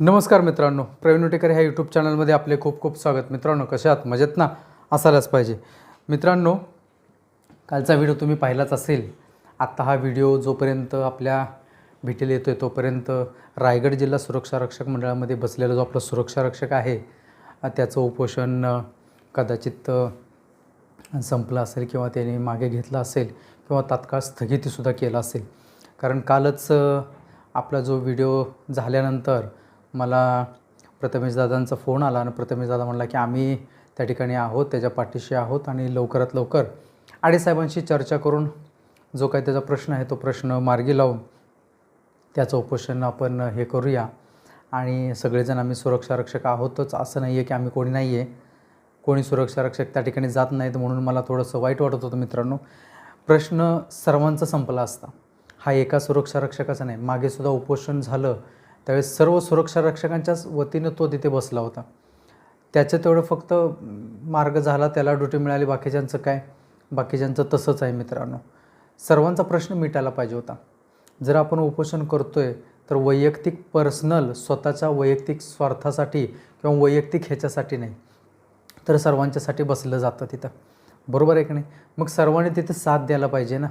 नमस्कार मित्रांनो प्रवीण उटेकर ह्या यूट्यूब चॅनलमध्ये आपले खूप खूप स्वागत. मित्रांनो कसे आहात? मजेत ना? असायलाच पाहिजे. मित्रांनो कालचा व्हिडिओ तुम्ही पाहिलाच असेल. आत्ता हा व्हिडिओ जोपर्यंत आपल्या भेटीला येतो आहे तोपर्यंत रायगड जिल्हा सुरक्षा रक्षक मंडळामध्ये बसलेला जो आपला सुरक्षा रक्षक आहे त्याचं उपोषण कदाचित संपलं असेल किंवा त्याने मागे घेतलं असेल किंवा तात्काळ स्थगितीसुद्धा केलं असेल. कारण कालच आपला जो व्हिडिओ झाल्यानंतर मला प्रथमेश दादांचा फोन आला आणि प्रथमेश दादा म्हणला की आम्ही त्या ठिकाणी आहोत त्याच्या पाठीशी आहोत आणि लवकरात लवकर आडेसाहेबांशी चर्चा करून जो काही त्याचा प्रश्न आहे तो प्रश्न मार्गी लावून त्याचं उपोषण आपण हे करूया. आणि सगळेजण आम्ही सुरक्षा रक्षक आहोतच असं नाही आहे की आम्ही कोणी नाही आहे कोणी सुरक्षा रक्षक त्या ठिकाणी जात नाहीत म्हणून मला थोडंसं वाईट वाटत होतं मित्रांनो. प्रश्न सर्वांचा संपला असता. हा एका सुरक्षा रक्षकाचा नाही मागेसुद्धा उपोषण झालं. त्यावेळेस सर्व सुरक्षा रक्षकांच्याच वतीनं तो तिथे बसला होता. त्याचं तेवढं फक्त मार्ग झाला त्याला ड्युटी मिळाली बाकीच्यांचं काय? बाकीच्यांचं तसंच आहे मित्रांनो. सर्वांचा प्रश्न मिटायला पाहिजे होता. जर आपण उपोषण करतो आहे तर वैयक्तिक पर्सनल स्वतःच्या वैयक्तिक स्वार्थासाठी किंवा वैयक्तिक ह्याच्यासाठी नाही तर सर्वांच्यासाठी बसलं जातं तिथं. बरोबर आहे की नाही? मग सर्वांनी तिथे साथ द्यायला पाहिजे ना?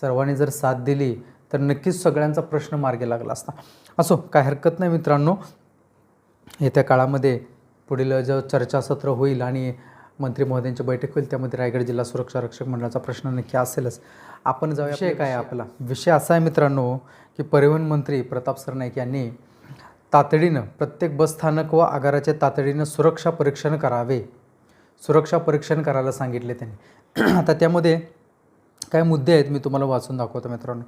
सर्वांनी जर साथ दिली तर नक्कीच सगळ्यांचा प्रश्न मार्गी लागला असता. असो काय हरकत नाही मित्रांनो. येत्या काळामध्ये पुढील जो चर्चासत्र होईल आणि मंत्री महोदयांची बैठक होईल त्यामध्ये रायगड जिल्हा सुरक्षा रक्षक मंडळाचा प्रश्न नक्की असेलच. आपण जाऊया विषय काय आपला? विषय असा आहे मित्रांनो की परिवहन मंत्री प्रताप सरनाईक यांनी तातडीनं प्रत्येक बसस्थानक व आगाराचे तातडीनं सुरक्षा परीक्षण करावे. सुरक्षा परीक्षण करायला सांगितले त्यांनी. आता त्यामध्ये काय मुद्दे आहेत मी तुम्हाला वाचून दाखवतो मित्रांनो.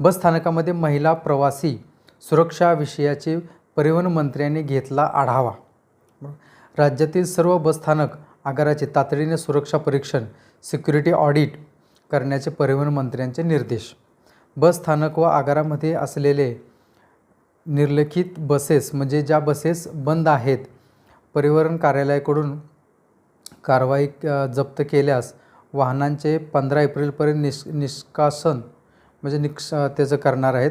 बस स्थानकामध्ये महिला प्रवासी सुरक्षा विषयाचे परिवहन मंत्र्यांनी घेतला आढावा. राज्यातील सर्व बसस्थानक आगाराचे तातडीने सुरक्षा परीक्षण सिक्युरिटी ऑडिट करण्याचे परिवहन मंत्र्यांचे निर्देश. बस स्थानक व आगारामध्ये असलेले निर्लेखित बसेस म्हणजे ज्या बसेस बंद आहेत परिवहन कार्यालयाकडून कारवाई जप्त केल्यास वाहनांचे पंधरा एप्रिलपर्यंत निष निष्कासन म्हणजे निक्ष त्याचं करणार आहेत.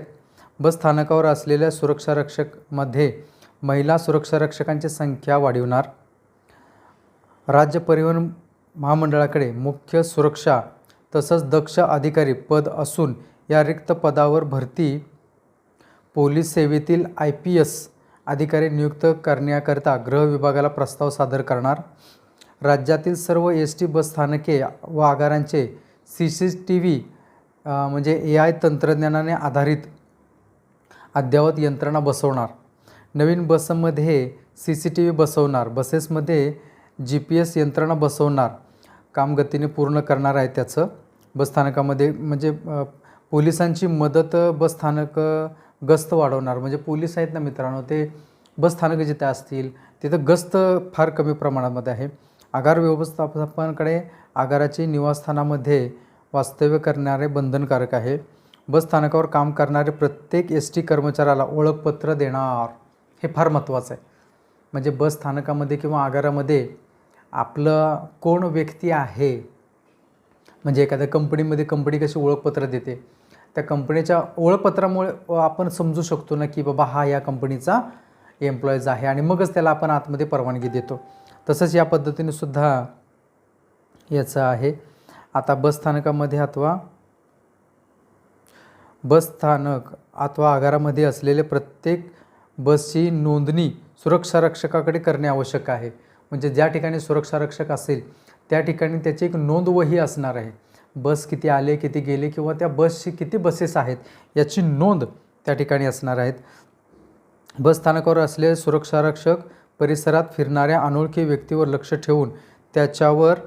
बस स्थानकावर असलेल्या सुरक्षारक्षकमध्ये महिला सुरक्षारक्षकांची संख्या वाढविणार. राज्य परिवहन महामंडळाकडे मुख्य सुरक्षा तसंच दक्ष अधिकारी पद असून या रिक्त पदावर भरती पोलीस सेवेतील आय पी एस अधिकारी नियुक्त करण्याकरता गृह विभागाला प्रस्ताव सादर करणार. राज्यातील सर्व एस टी बसस्थानके व आगारांचे सी सी टी व्ही म्हणजे ए आय तंत्रज्ञानाने आधारित अद्ययावत यंत्रणा बसवणार. नवीन बसमध्ये सी सी टी व्ही बसवणार. बसेसमध्ये जी पी एस यंत्रणा बसवणार. काम गतीने पूर्ण करणार आहे त्याचं. बसस्थानकामध्ये म्हणजे पोलिसांची मदत बसस्थानक गस्त वाढवणार. म्हणजे पोलीस आहेत ना मित्रांनो ते बसस्थानकं जिथे असतील तिथं गस्त फार कमी प्रमाणामध्ये आहे. आगार व्यवस्थापनाकडे आगाराची निवासस्थानामध्ये वास्तव्य करणारे बंधनकारक आहे. बसस्थानकावर काम करणारे प्रत्येक एस टी कर्मचाऱ्याला ओळखपत्र देणार हे फार महत्त्वाचं आहे. म्हणजे बस स्थानकामध्ये किंवा आगारामध्ये आपलं कोण व्यक्ती आहे? म्हणजे एखाद्या कंपनीमध्ये कंपनी कशी ओळखपत्र देते? त्या कंपनीच्या ओळखपत्रामुळे आपण समजू शकतो ना की बाबा हा या कंपनीचा एम्प्लॉईज आहे आणि मगच त्याला आपण आतमध्ये परवानगी देतो. तसंच या पद्धतीने सुद्धा याचं आहे. आता बस स्थानकामध्ये अथवा बस स्थानक अथवा आगारामध्ये असलेले प्रत्येक बसची नोंदणी सुरक्षा रक्षकाकडे करणे आवश्यक आहे. म्हणजे ज्या ठिकाणी सुरक्षा रक्षक असेल त्या ठिकाणी त्याची एक नोंदवही असणार आहे. बस किती आले किती गेले किंवा त्या बसची किती बसेस आहेत याची नोंद त्या ठिकाणी असणार आहेत. बस स्थानकावर असलेले सुरक्षारक्षक परिसरात फिरणाऱ्या अनोळखी व्यक्तीवर लक्ष ठेवून त्याच्यावर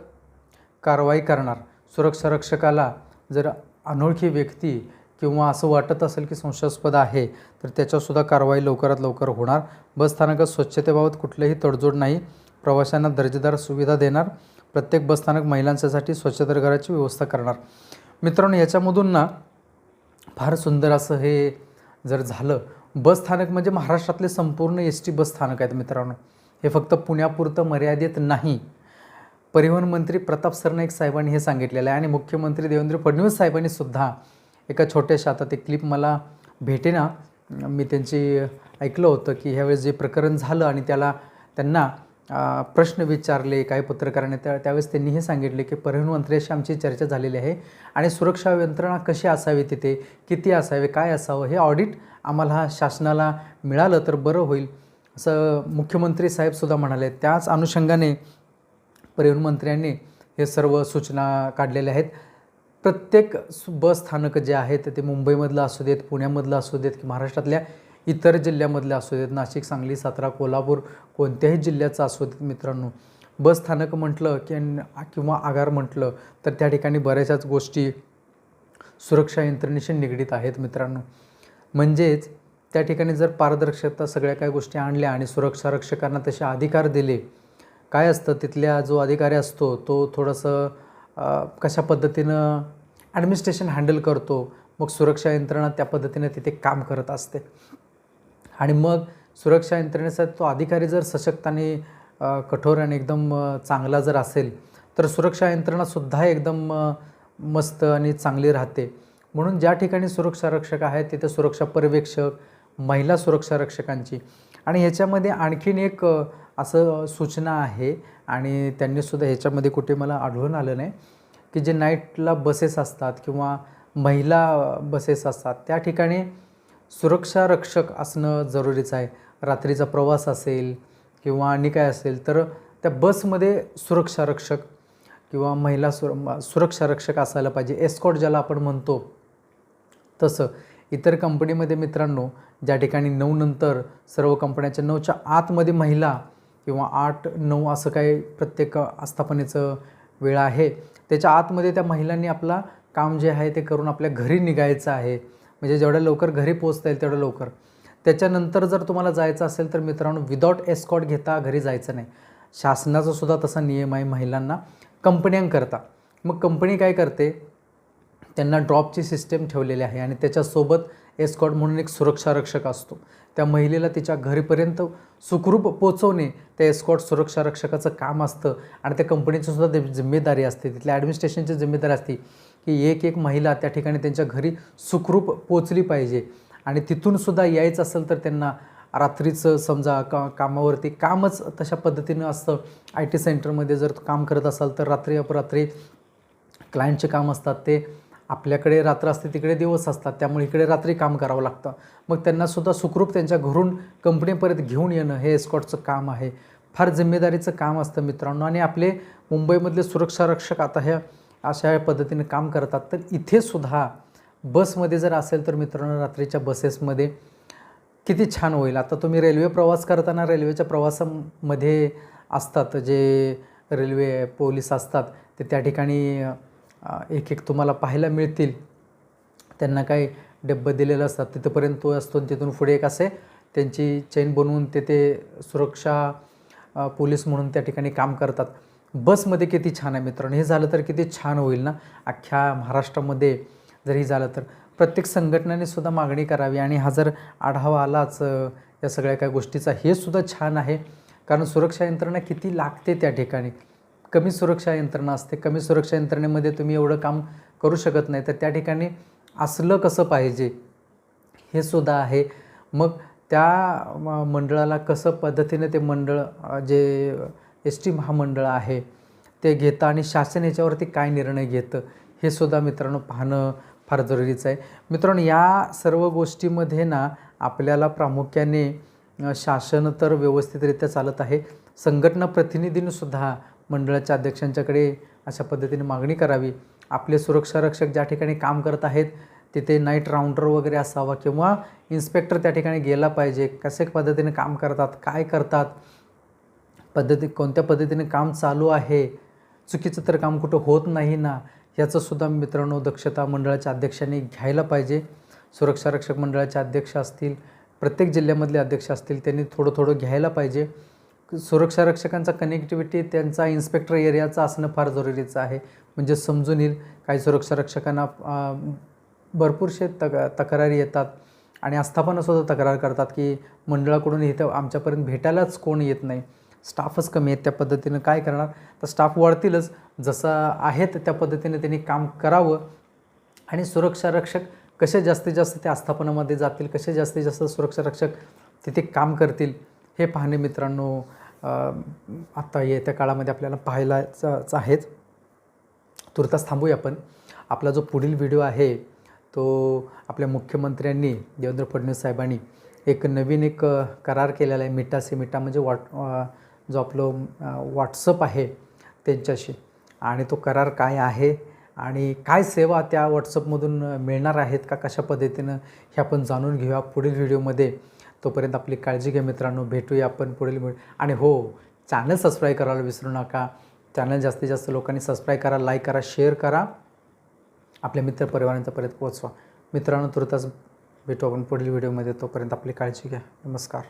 कारवाई करणार. सुरक्षारक्षकाला जर अनोळखी व्यक्ती किंवा असं वाटत असेल की संशयास्पद आहे तर त्याच्यासुद्धा कारवाई लवकरात लवकर होणार. बसस्थानकात स्वच्छतेबाबत कुठलीही तडजोड नाही. प्रवाशांना दर्जेदार सुविधा देणार. प्रत्येक बसस्थानक महिलांच्यासाठी स्वच्छतागृहाची व्यवस्था करणार. मित्रांनो याच्यामधून ना फार सुंदर असं हे जर झालं बस स्थानक म्हणजे महाराष्ट्रातले संपूर्ण एस टी बस स्थानक आहेत मित्रांनो. हे फक्त पुण्यापुरतं मर्यादित नाही. परिवहन मंत्री प्रताप सरनाईक साहेबांनी हे सांगितलेलं आहे. आणि मुख्यमंत्री देवेंद्र फडणवीस साहेबांनी सुद्धा एका छोट्याशा आता ते क्लिप मला भेटेना मी त्यांची ऐकलं होतं की ह्यावेळेस जे प्रकरण झालं आणि त्याला त्यांना प्रश्न विचारले काही पत्रकारांनी त्या त्यावेळेस त्यांनी हे सांगितले की परिवहन मंत्र्याशी आमची चर्चा झालेली आहे आणि सुरक्षा यंत्रणा कशी असावी तिथे किती असावे काय असावं हे ऑडिट आम्हाला शासनाला मिळालं तर बरं होईल. असं मुख्यमंत्री साहेबसुद्धा म्हणाले. त्याच अनुषंगाने परिवहन मंत्र्यांनी हे सर्व सूचना काढलेल्या आहेत. प्रत्येक बस स्थानकं जे आहेत ते मुंबईमधलं असू देत पुण्यामधलं असू देत की महाराष्ट्रातल्या इतर जिल्ह्यामधले असू देत नाशिक सांगली सातारा कोल्हापूर कोणत्याही जिल्ह्याचं असू देत मित्रांनो. बस स्थानक म्हटलं की किंवा आगार म्हटलं तर त्या ठिकाणी बऱ्याचशाच गोष्टी सुरक्षा यंत्रणेशी निगडीत आहेत मित्रांनो. म्हणजेच त्या ठिकाणी जर पारदर्शकता सगळ्या काही गोष्टी आणल्या आणि सुरक्षा रक्षकांना तसे अधिकार दिले काय असतं? तिथल्या जो अधिकारी असतो तो थोडंसं कशा पद्धतीनं ॲडमिनिस्ट्रेशन हँडल करतो? मग सुरक्षा यंत्रणा त्या पद्धतीने तिथे काम करत असते. आणि मग सुरक्षा यंत्रणेचा तो अधिकारी जर सशक्त आणि कठोर आणि एकदम चांगला जर असेल तर सुरक्षा यंत्रणासुद्धा एकदम मस्त आणि चांगली राहते. म्हणून ज्या ठिकाणी सुरक्षा रक्षक आहेत तिथे सुरक्षा पर्यवेक्षक महिला सुरक्षा रक्षकांची. आणि ह्याच्यामध्ये आणखीन एक असं सूचना आहे आणि त्यांनीसुद्धा ह्याच्यामध्ये कुठे मला आढळून आलं नाही की जे नाईटला बसेस असतात किंवा महिला बसेस असतात त्या ठिकाणी सुरक्षा रक्षक असणं जरुरीचं आहे. रात्रीचा प्रवास असेल किंवा आणि काय असेल तर त्या बसमध्ये सुरक्षा रक्षक किंवा महिला सुर सुरक्षा रक्षक असायला पाहिजे. एस्कॉट ज्याला आपण म्हणतो तसं. इतर कंपनीमध्ये मित्रांनो ज्या ठिकाणी नऊ नंतर सर्व कंपन्याच्या नऊच्या आतमध्ये महिला किंवा आठ नऊ असं काही प्रत्येक आस्थापनेचं वेळ आहे. त्याच्या आतमध्ये त्या महिलांनी आपला काम जे आहे ते करून आपल्या घरी निघायचं आहे. म्हणजे जेवढ्या लवकर घरी पोचता येईल तेवढं लवकर. त्याच्यानंतर जर तुम्हाला जायचं असेल तर मित्रांनो विदाऊट एस्कॉट घेता घरी जायचं नाही. शासनाचा सुद्धा तसा नियम आहे महिलांना. कंपन्यांकरता मग कंपनी काय करते? त्यांना ड्रॉपची सिस्टीम ठेवलेली आहे आणि त्याच्यासोबत एस्कॉट म्हणून एक सुरक्षा रक्षक असतो. त्या महिलेला तिच्या घरीपर्यंत सुखरूप पोचवणे त्या एस्कॉट सुरक्षा रक्षकाचं काम असतं. आणि त्या कंपनीची सुद्धा जिम्मेदारी असते. तिथल्या ॲडमिनिस्ट्रेशनची जिम्मेदारी असते की एक एक महिला त्या ठिकाणी त्यांच्या घरी सुखरूप पोचली पाहिजे. आणि तिथून सुद्धा यायचं असेल तर त्यांना रात्रीचं समजा का कामावरती कामच तशा पद्धतीनं असतं. आय टी सेंटरमध्ये जर काम करत असाल तर रात्री अपरात्री क्लायंटचे काम असतात ते. आपल्याकडे रात्र असते तिकडे दिवस असतात त्यामुळे इकडे रात्री काम करावं लागतं. मग त्यांनासुद्धा सुखरूप त्यांच्या घरून कंपनीपर्यंत घेऊन येणं हे एस्कॉटचं काम आहे. फार जिम्मेदारीचं काम असतं मित्रांनो आणि आपले मुंबईमधले सुरक्षा रक्षक आता ह्या अशा पद्धतीने काम करतात. तर इथे सुद्धा बसमध्ये जर असेल तर मित्रांनो रात्रीच्या बसेसमध्ये किती छान होईल. आता तुम्ही रेल्वे प्रवास करताना रेल्वेच्या प्रवासामध्ये असतात जे रेल्वे पोलीस असतात ते त्या ठिकाणी एक एक तुम्हाला पाहायला मिळतील. त्यांना काही डब्बे दिलेलं असतात तिथंपर्यंत तो असतो तिथून पुढे एक असे त्यांची चेन बनवून ते ते सुरक्षा पोलीस म्हणून त्या ठिकाणी काम करतात. बसमध्ये किती छान आहे मित्रांनो. हे झालं तर किती छान होईल ना? अख्ख्या महाराष्ट्रामध्ये जर हे झालं तर. प्रत्येक संघटनेने सुद्धा मागणी करावी आणि हा जर आढावा आलाच या सगळ्या काही गोष्टीचा हे सुद्धा छान आहे. कारण सुरक्षा यंत्रणा किती लागते त्या ठिकाणी? कमी सुरक्षा यंत्रणा असते. कमी सुरक्षा यंत्रणेमध्ये तुम्ही एवढं काम करू शकत नाही. तर त्या ठिकाणी असलं कसं पाहिजे हे सुद्धा आहे. मग त्या मंडळाला कसं पद्धतीने ते मंडळ जे एस टी महामंडळ आहे ते घेतं आणि शासन याच्यावरती काय निर्णय घेतं हे सुद्धा मित्रांनो पाहणं फार जरुरीचं आहे. मित्रांनो या सर्व गोष्टीमध्ये ना आपल्याला प्रामुख्याने शासन तर व्यवस्थितरित्या चालत आहे. संघटना प्रतिनिधींनीसुद्धा मंडळाच्या अध्यक्षांच्याकडे अशा पद्धतीने मागणी करावी. आपले सुरक्षा रक्षक ज्या ठिकाणी काम करत आहेत तिथे नाईट राऊंडर वगैरे असावा किंवा इन्स्पेक्टर त्या ठिकाणी गेला पाहिजे. कसे पद्धतीने काम करतात काय करतात पद्धती कोणत्या पद्धतीने काम चालू आहे चुकीचं तर काम कुठं होत नाही ना याचंसुद्धा मित्रांनो दक्षता मंडळाच्या अध्यक्षांनी घ्यायला पाहिजे. सुरक्षा रक्षक मंडळाचे अध्यक्ष असतील प्रत्येक जिल्ह्यामधले अध्यक्ष असतील त्यांनी थोडं थोडं घ्यायला पाहिजे. सुरक्षा रक्षकांचा कनेक्टिव्हिटी त्यांचा इन्स्पेक्टर एरियाचा असणं फार जरुरीचं आहे. म्हणजे समजून येईल काही सुरक्षा रक्षकांना भरपूरसे भरपूरशे तक तक्रारी येतात आणि आस्थापनासुद्धा तक्रार करतात की मंडळाकडून इथं आमच्यापर्यंत भेटायलाच कोण येत नाही. स्टाफच कमी आहेत त्या पद्धतीनं काय करणार? तर स्टाफ वाढतीलच. जसं आहेत त्या पद्धतीने त्यांनी काम करावं. आणि सुरक्षा रक्षक कसे जास्तीत जास्त ते आस्थापनामध्ये जातील कसे जास्तीत जास्त सुरक्षा रक्षक तिथे काम करतील हे पाहणे मित्रांनो आत्ता येत्या काळामध्ये आपल्याला पाहायलाच आहेच. तुर्तास थांबूया आपण. आपला जो पुढील व्हिडिओ आहे तो आपल्या मुख्यमंत्र्यांनी देवेंद्र फडणवीस साहेबांनी एक नवीन एक करार केलेला आहे मिटा से मिठा म्हणजे वॉट जो आपलं व्हॉट्सअप आहे त्यांच्याशी. आणि तो करार काय आहे आणि काय सेवा त्या व्हॉट्सअपमधून मिळणार आहेत का कशा पद्धतीनं हे आपण जाणून घेऊया पुढील व्हिडिओमध्ये. तोपर्यंत आपली काळजी घ्या मित्रांनो भेटूया आपण पुढील व्हिडिओ आणि हो चॅनल सबस्क्राईब करायला विसरू नका. चॅनल जास्तीत जास्त लोकांनी सबस्क्राईब करा लाईक करा शेअर करा. आपल्या मित्रपरिवारांच्यापर्यंत पोहोचवा. मित्रांनो तुर्तास भेटू आपण पुढील व्हिडिओमध्ये तोपर्यंत आपली काळजी घ्या. नमस्कार.